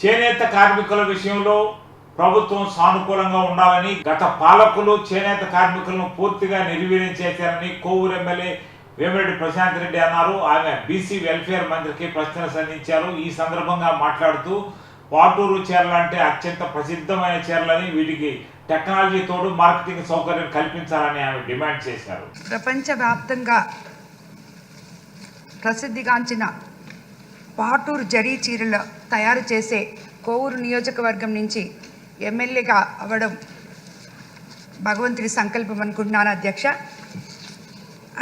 చేనేత కార్మికుల విషయంలో ప్రభుత్వం సానుకూలంగా ఉండాలని గత పాలకులు చేనేత కార్మికులను పూర్తిగా నిర్వీర్యం చేశారని కోవూరు ఎమ్మెల్యే వేమిరెడ్డి ప్రశాంత్ రెడ్డి అన్నారు. ఆమె బీసీ వెల్ఫేర్ మంత్రికి ప్రశ్నలు సంధించారు. ఈ సందర్భంగా మాట్లాడుతూ పాటూరు చీరలు అంటే అత్యంత ప్రసిద్ధమైన చీరలని వీటికి టెక్నాలజీ తోడు మార్కెటింగ్ సౌకర్యం కల్పించాలని ఆమె డిమాండ్ చేశారు. ప్రపంచవ్యాప్తంగా ప్రసిద్ధిగాంచిన పాటూరు జరీ చీరలు తయారు చేసే కోవూరు నియోజకవర్గం నుంచి ఎమ్మెల్యేగా అవ్వడం భగవంతుడి సంకల్పం అనుకుంటున్నాను అధ్యక్ష.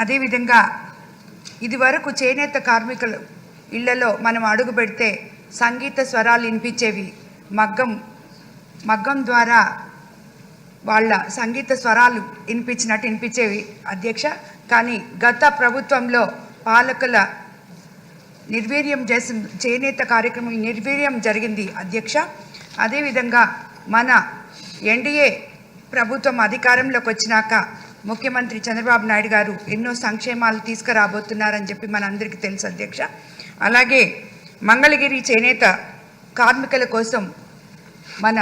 అదేవిధంగా ఇదివరకు చేనేత కార్మికులు ఇళ్ళలో మనం అడుగు పెడితే సంగీత స్వరాలు వినిపించేవి మగ్గం మగ్గం ద్వారా వాళ్ళ సంగీత స్వరాలు వినిపించినట్టు వినిపించేవి అధ్యక్ష. కానీ గత ప్రభుత్వంలో పాలకుల నిర్వీర్యం చేసిన చేనేత కార్యక్రమం నిర్వీర్యం జరిగింది అధ్యక్ష. అదేవిధంగా మన ఎన్డీఏ ప్రభుత్వం అధికారంలోకి వచ్చినాక ముఖ్యమంత్రి చంద్రబాబు నాయుడు గారు ఎన్నో సంక్షేమాలు తీసుకురాబోతున్నారని చెప్పి మనందరికీ తెలుసు అధ్యక్ష. అలాగే మంగళగిరి చేనేత కార్మికుల కోసం మన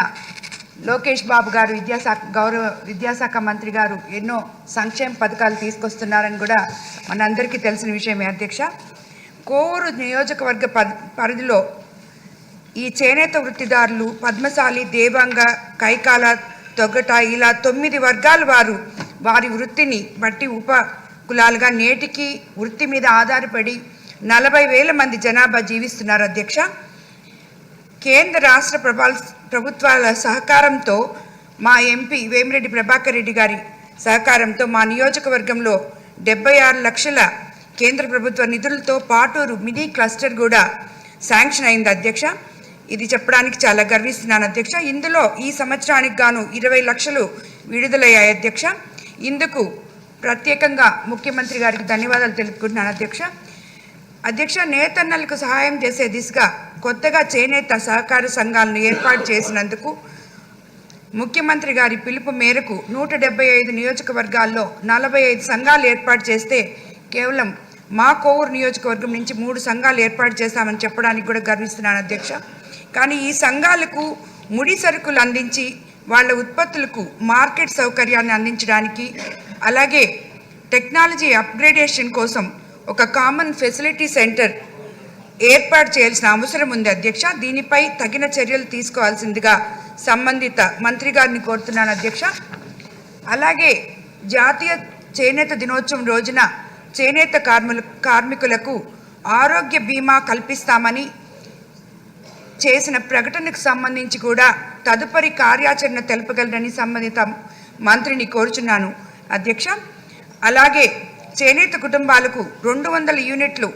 లోకేష్ బాబు గారు విద్యాశాఖ గౌరవ విద్యాశాఖ మంత్రి గారు ఎన్నో సంక్షేమ పథకాలు తీసుకొస్తున్నారని కూడా మనందరికీ తెలిసిన విషయమే అధ్యక్ష. కోవూరు నియోజకవర్గ పరిధిలో ఈ చేనేత వృత్తిదారులు పద్మశాలి దేవాంగ కైకాల తొగట ఇలా తొమ్మిది వర్గాల వారు వారి వృత్తిని బట్టి ఉప కులాలుగా నేటికి వృత్తి మీద ఆధారపడి నలభై వేల మంది జనాభా జీవిస్తున్నారు అధ్యక్ష. కేంద్ర రాష్ట్ర ప్రభాల్ ప్రభుత్వాల సహకారంతో మా ఎంపీ వేమిరెడ్డి ప్రభాకర్ రెడ్డి గారి సహకారంతో మా నియోజకవర్గంలో డెబ్బై ఆరు లక్షల కేంద్ర ప్రభుత్వ నిధులతో పాటూరు మినీ క్లస్టర్ కూడా శాంక్షన్ అయింది అధ్యక్ష. ఇది చెప్పడానికి చాలా గర్విస్తున్నాను అధ్యక్ష. ఇందులో ఈ సంవత్సరానికి గాను ఇరవై లక్షలు విడుదలయ్యాయి అధ్యక్ష. ఇందుకు ప్రత్యేకంగా ముఖ్యమంత్రి గారికి ధన్యవాదాలు తెలుపుకుంటున్నాను అధ్యక్ష. అధ్యక్ష నేతన్నలకు సహాయం చేసే దిశగా కొత్తగా చేనేత సహకార సంఘాలను ఏర్పాటు చేసినందుకు ముఖ్యమంత్రి గారి పిలుపు మేరకు నూట డెబ్బై ఐదు నియోజకవర్గాల్లో నలభై ఐదు సంఘాలు ఏర్పాటు చేస్తే కేవలం మా కోవూరు నియోజకవర్గం నుంచి మూడు సంఘాలు ఏర్పాటు చేశామని చెప్పడానికి కూడా గర్విస్తున్నాను అధ్యక్ష. కానీ ఈ సంఘాలకు ముడి సరుకులు అందించి వాళ్ళ ఉత్పత్తులకు మార్కెట్ సౌకర్యాన్ని అందించడానికి అలాగే టెక్నాలజీ అప్గ్రేడేషన్ కోసం ఒక కామన్ ఫెసిలిటీ సెంటర్ ఏర్పాటు చేయాల్సిన అవసరం ఉంది అధ్యక్ష. దీనిపై తగిన చర్యలు తీసుకోవాల్సిందిగా సంబంధిత మంత్రి గారిని కోరుతున్నాను అధ్యక్ష. అలాగే జాతీయ చేనేత దినోత్సవం రోజున చేనేత కార్మికుల కార్మికులకు ఆరోగ్య బీమా కల్పిస్తామని చేసిన ప్రకటనకు సంబంధించి కూడా తదుపరి కార్యాచరణ తెలుపగలరని సంబంధిత మంత్రిని కోరుచున్నాను. అధ్యక్ష అలాగే చేనేత కుటుంబాలకు రెండు వందల యూనిట్లు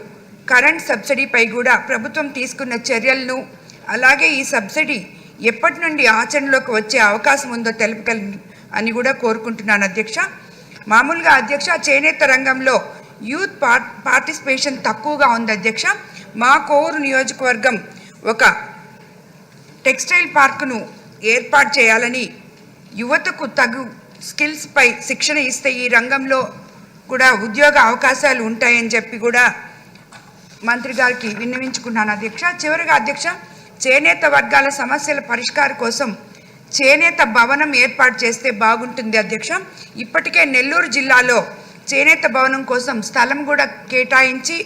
కరెంట్ సబ్సిడీపై కూడా ప్రభుత్వం తీసుకున్న చర్యలను అలాగే ఈ సబ్సిడీ ఎప్పటి నుండి ఆచరణలోకి వచ్చే అవకాశం ఉందో తెలుపగలను అని కూడా కోరుకుంటున్నాను. అధ్యక్ష మామూలుగా అధ్యక్ష చేనేత రంగంలో యూత్ పార్ పార్టిసిపేషన్ తక్కువగా ఉంది అధ్యక్ష. మా కోరు నియోజకవర్గం ఒక టెక్స్టైల్ పార్కును ఏర్పాటు చేయాలని యువతకు తగు స్కిల్స్పై శిక్షణ ఇస్తే ఈ రంగంలో కూడా ఉద్యోగ అవకాశాలు ఉంటాయని చెప్పి కూడా మంత్రి గారికి విన్నవించుకున్నాను అధ్యక్ష. చివరిగా అధ్యక్ష చేనేత వర్గాల సమస్యల పరిష్కారం కోసం చేనేత భవనం ఏర్పాటు చేస్తే బాగుంటుంది అధ్యక్ష. ఇప్పటికే నెల్లూరు జిల్లాలో చేనేత భవనం కోసం స్థలం కూడా కేటాయించి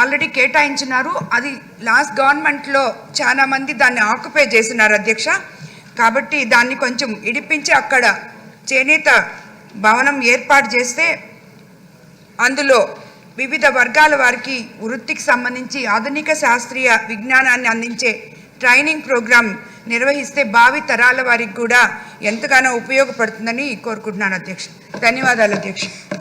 ఆల్రెడీ కేటాయించినారు. అది లాస్ట్ గవర్నమెంట్లో చాలామంది దాన్ని ఆక్యుపై చేసినారు అధ్యక్ష. కాబట్టి దాన్ని కొంచెం ఇడిపించి అక్కడ చేనేత భవనం ఏర్పాటు చేస్తే అందులో వివిధ వర్గాల వారికి వృత్తికి సంబంధించి ఆధునిక శాస్త్రీయ విజ్ఞానాన్ని అందించే ట్రైనింగ్ ప్రోగ్రాం నిర్వహిస్తే భావి తరాల వారికి కూడా ఎంతగానో ఉపయోగపడుతుందని కోరుకుంటున్నాను అధ్యక్ష. ధన్యవాదాలు అధ్యక్ష.